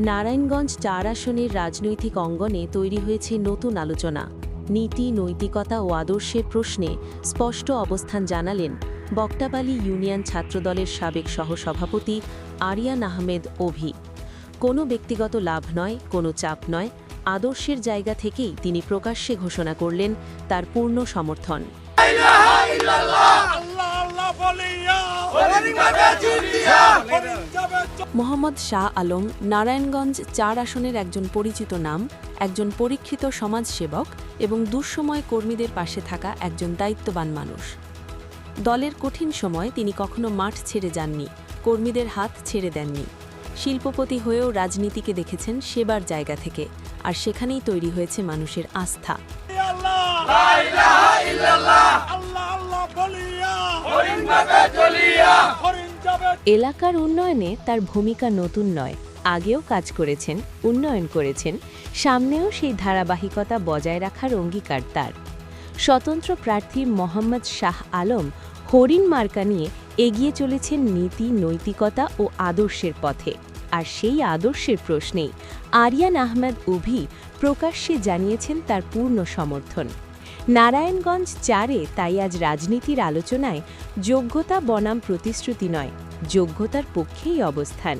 নারায়ণগঞ্জ চার আসনের রাজনৈতিক অঙ্গনে তৈরি হয়েছে নতুন আলোচনা। নীতি, নৈতিকতা ও আদর্শের প্রশ্নে স্পষ্ট অবস্থান জানালেন বক্তাবালি ইউনিয়ন ছাত্রদলের সাবেক সহসভাপতি আরিয়ান আহমেদ অভি। কোনো ব্যক্তিগত লাভ নয়, কোনো চাপ নয়, আদর্শের জায়গা থেকেই তিনি প্রকাশ্যে ঘোষণা করলেন তার পূর্ণ সমর্থন। মোহাম্মদ শাহ আলম নারায়ণগঞ্জ চার আসনের একজন পরিচিত নাম একজন পরীক্ষিত সমাজসেবক এবং দুঃসময় কর্মীদের পাশে থাকা একজন দায়িত্ববান মানুষ। দলের কঠিন সময় তিনি কখনো মাঠ ছেড়ে যাননি কর্মীদের হাত ছেড়ে দেননি। শিল্পপতি হয়েও রাজনীতিকে দেখেছেন সেবার জায়গা থেকে আর সেখানেই তৈরি হয়েছে মানুষের আস্থা। আল্লাহ এলাকার উন্নয়নে তার ভূমিকা নতুন নয়। আগেও কাজ করেছেন, উন্নয়ন করেছেন, সামনেও সেই ধারাবাহিকতা বজায় রাখার অঙ্গীকার তার। স্বতন্ত্র প্রার্থী মোহাম্মদ শাহ আলম হরিণ মার্কা নিয়ে এগিয়ে চলেছেন নীতি, নৈতিকতা ও আদর্শের পথে। আর সেই আদর্শের প্রশ্নেই আরিয়ান আহমেদ উভি প্রকাশ্যে জানিয়েছেন তার পূর্ণ সমর্থন। নারায়ণগঞ্জ চারে তাই আজ রাজনীতির আলোচনায় যোগ্যতা, বনাম, প্রতিশ্রুতি নয়। যোগ্যতার পক্ষেই অবস্থান।